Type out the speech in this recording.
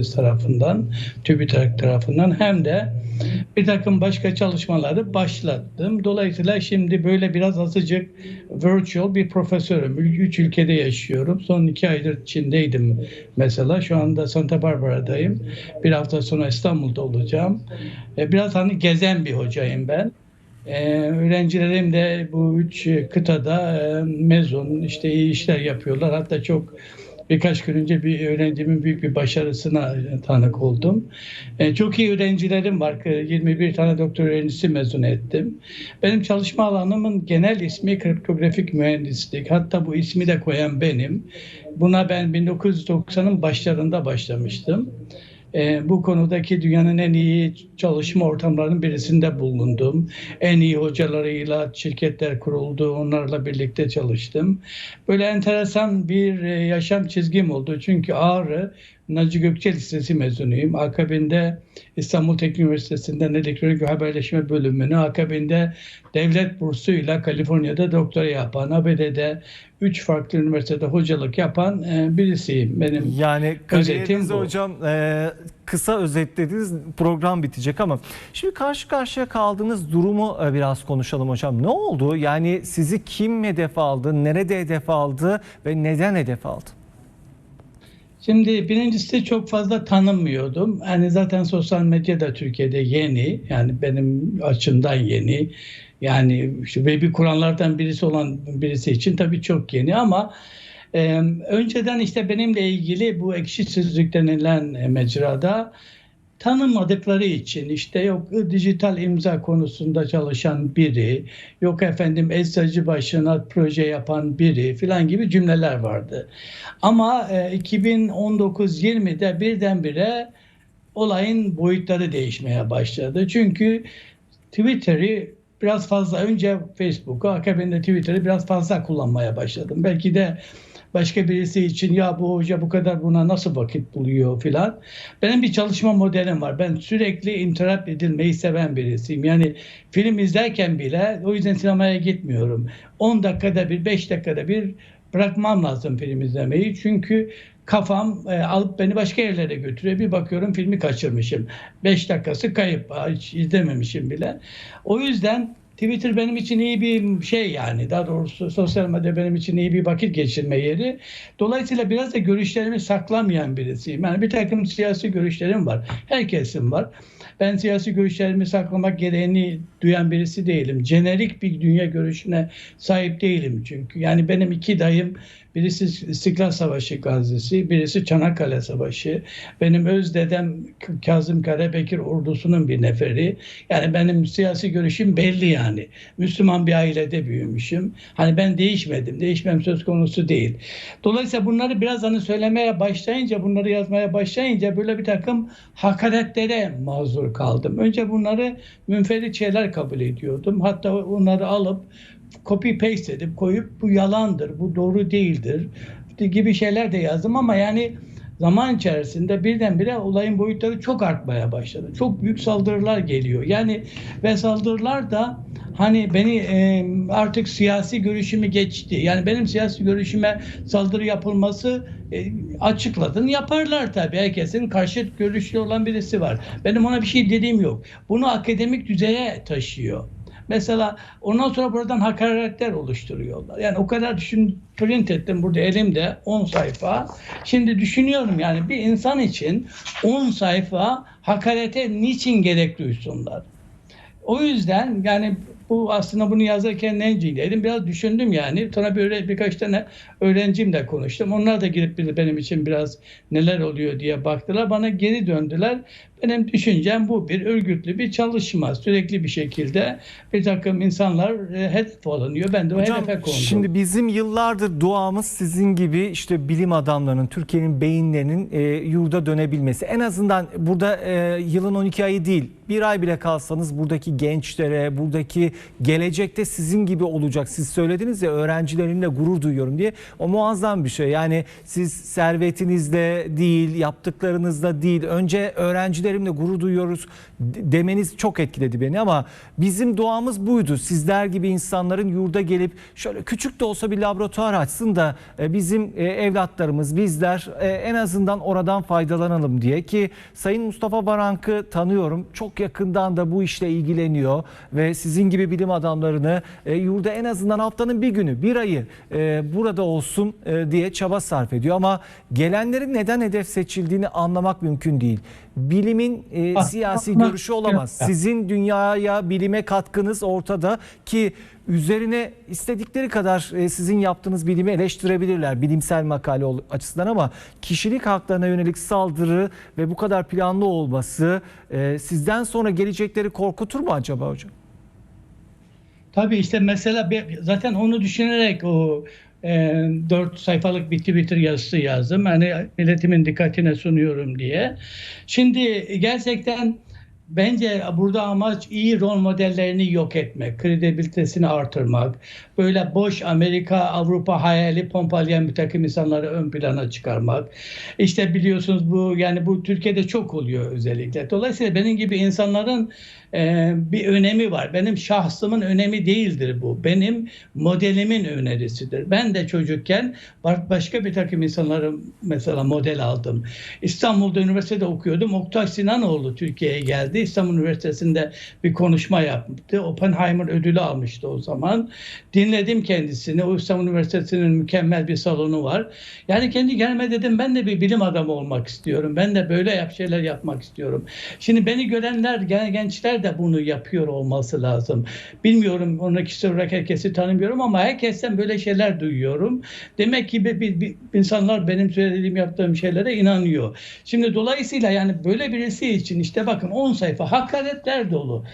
Üniversitemiz tarafından, TÜBİTAK tarafından hem de bir takım başka çalışmaları başlattım. Dolayısıyla şimdi böyle biraz azıcık virtual bir profesörüm. Üç ülkede yaşıyorum. Son iki aydır Çin'deydim mesela. Şu anda Santa Barbara'dayım. Bir hafta sonra İstanbul'da olacağım. E, Biraz hani gezen bir hocayım ben. Ee, öğrencilerim de bu üç kıtada e, mezun, işte iyi işler yapıyorlar. Hatta çok birkaç gün önce bir öğrencimin büyük bir başarısına tanık oldum. Ee, çok iyi öğrencilerim var. 21 tane doktor öğrencisi mezun ettim. Benim çalışma alanımın genel ismi kriptografik mühendislik. Hatta bu ismi de koyan benim. Buna ben 1990'ın başlarında başlamıştım. E, bu konudaki dünyanın en iyi çalışma ortamlarının birisinde bulundum. En iyi hocalarıyla şirketler kuruldu, onlarla birlikte çalıştım. Böyle enteresan bir e, yaşam çizgim oldu. Çünkü Ağrı Naci Gökçe Lisesi mezunuyum. Akabinde İstanbul Teknik Üniversitesi'nden elektronik ve haberleşme bölümünü, akabinde devlet bursuyla Kaliforniya'da doktora yapan, ABD'de üç farklı üniversitede hocalık yapan e, birisiyim. Benim Yani Özetim bu. hocam e, kısa özetlediniz program bitecek ama şimdi karşı karşıya kaldığınız durumu e, biraz konuşalım hocam. Ne oldu? Yani sizi kim hedef aldı, nerede hedef aldı ve neden hedef aldı? Şimdi birincisi çok fazla tanınmıyordum. Hani zaten sosyal medya da Türkiye'de yeni. Yani benim açımdan yeni. Yani şu web'i kuranlardan birisi olan birisi için tabii çok yeni ama e, önceden işte benimle ilgili bu ekşi sözlük denilen mecrada tanınmadıkları için işte yok dijital imza konusunda çalışan biri, yok efendim eczacı başına proje yapan biri filan gibi cümleler vardı. Ama e, 2019-20'de birdenbire olayın boyutları değişmeye başladı. Çünkü Twitter'ı biraz fazla önce Facebook'u akabinde Twitter'ı biraz fazla kullanmaya başladım. Belki de başka birisi için ya bu hoca bu kadar buna nasıl vakit buluyor filan. Benim bir çalışma modelim var. Ben sürekli interrupt edilmeyi seven birisiyim. Yani film izlerken bile o yüzden sinemaya gitmiyorum. 10 dakikada bir, 5 dakikada bir bırakmam lazım film izlemeyi. Çünkü kafam e, alıp beni başka yerlere götürüyor. Bir bakıyorum filmi kaçırmışım. 5 dakikası kayıp. Hiç izlememişim bile. O yüzden Twitter benim için iyi bir şey yani. Daha doğrusu sosyal medya benim için iyi bir vakit geçirme yeri. Dolayısıyla biraz da görüşlerimi saklamayan birisiyim. Yani bir takım siyasi görüşlerim var. Herkesin var. Ben siyasi görüşlerimi saklamak gereğini duyan birisi değilim. Jenerik bir dünya görüşüne sahip değilim çünkü. Yani benim iki dayım birisi İstiklal Savaşı gazisi, birisi Çanakkale Savaşı. Benim öz dedem Kazım Karabekir ordusunun bir neferi. Yani benim siyasi görüşüm belli yani. Müslüman bir ailede büyümüşüm. Hani ben değişmedim. Değişmem söz konusu değil. Dolayısıyla bunları biraz hani söylemeye başlayınca, bunları yazmaya başlayınca böyle bir takım hakaretlere mazur kaldım. Önce bunları münferit şeyler kabul ediyordum. Hatta onları alıp copy paste edip koyup bu yalandır, bu doğru değildir gibi şeyler de yazdım ama yani zaman içerisinde birdenbire olayın boyutları çok artmaya başladı. Çok büyük saldırılar geliyor. Yani ve saldırılar da hani beni e, artık siyasi görüşümü geçti. Yani benim siyasi görüşüme saldırı yapılması e, açıkladın. Yaparlar tabii. Herkesin karşıt görüşlü olan birisi var. Benim ona bir şey dediğim yok. Bunu akademik düzeye taşıyor. Mesela ondan sonra buradan hakaretler oluşturuyorlar. Yani o kadar düşün, print ettim burada elimde 10 sayfa. Şimdi düşünüyorum yani bir insan için 10 sayfa hakarete niçin gerek duysunlar? O yüzden yani bu aslında bunu yazarken nenciydim. Biraz düşündüm yani. Sonra böyle birkaç tane öğrencimle konuştum. Onlar da girip benim için biraz neler oluyor diye baktılar. Bana geri döndüler. Benim düşüncem bu bir örgütlü bir çalışma. Sürekli bir şekilde bir takım insanlar e, hedef alınıyor. Ben de o Hocam hedefe kondum. şimdi bizim yıllardır duamız sizin gibi işte bilim adamlarının, Türkiye'nin beyinlerinin e, yurda dönebilmesi. En azından burada e, yılın 12 ayı değil, bir ay bile kalsanız buradaki gençlere, buradaki gelecekte sizin gibi olacak. Siz söylediniz ya öğrencilerimle gurur duyuyorum diye. O muazzam bir şey. Yani siz servetinizle değil, yaptıklarınızla değil. Önce öğrencilerimle gurur duyuyoruz de- demeniz çok etkiledi beni ama bizim doğamız buydu. Sizler gibi insanların yurda gelip şöyle küçük de olsa bir laboratuvar açsın da e, bizim e, evlatlarımız, bizler e, en azından oradan faydalanalım diye ki Sayın Mustafa Barank'ı tanıyorum. Çok yakından da bu işle ilgileniyor ve sizin gibi bilim adamlarını e, yurda en azından haftanın bir günü, bir ayı e, burada olsun e, diye çaba sarf ediyor. Ama gelenlerin neden hedef seçildiğini anlamak mümkün değil. Bilimin e, Ah, siyasi ah, görüşü olamaz. ah. Sizin dünyaya, bilime katkınız ortada ki üzerine istedikleri kadar e, sizin yaptığınız bilimi eleştirebilirler bilimsel makale açısından ama kişilik haklarına yönelik saldırı ve bu kadar planlı olması e, sizden sonra gelecekleri korkutur mu acaba hocam? Tabii işte mesela bir- zaten onu düşünerek o e, 4 sayfalık bitti bitir yazısı yazdım. Hani milletimin dikkatine sunuyorum diye. Şimdi gerçekten bence burada amaç iyi rol modellerini yok etmek, kredibilitesini artırmak, böyle boş Amerika, Avrupa hayali pompalayan bir takım insanları ön plana çıkarmak. İşte biliyorsunuz bu yani bu Türkiye'de çok oluyor özellikle. Dolayısıyla benim gibi insanların e, bir önemi var. Benim şahsımın önemi değildir bu. Benim modelimin önerisidir. Ben de çocukken ba- başka bir takım insanları mesela model aldım. İstanbul'da üniversitede okuyordum. Oktay Sinanoğlu Türkiye'ye geldi. İstanbul Üniversitesi'nde bir konuşma yaptı. Oppenheimer ödülü almıştı o zaman. Dinledim kendisini. O İstanbul Üniversitesi'nin mükemmel bir salonu var. Yani kendi gelme dedim ben de bir bilim adamı olmak istiyorum. Ben de böyle yap şeyler yapmak istiyorum. Şimdi beni görenler gen- gençler de bunu yapıyor olması lazım. Bilmiyorum onu kişisel olarak herkesi tanımıyorum ama herkesten böyle şeyler duyuyorum. Demek ki bir, bir- bir- insanlar benim söylediğim yaptığım şeylere inanıyor. Şimdi dolayısıyla yani böyle birisi için işte bakın 10 sayfa hakaretler dolu.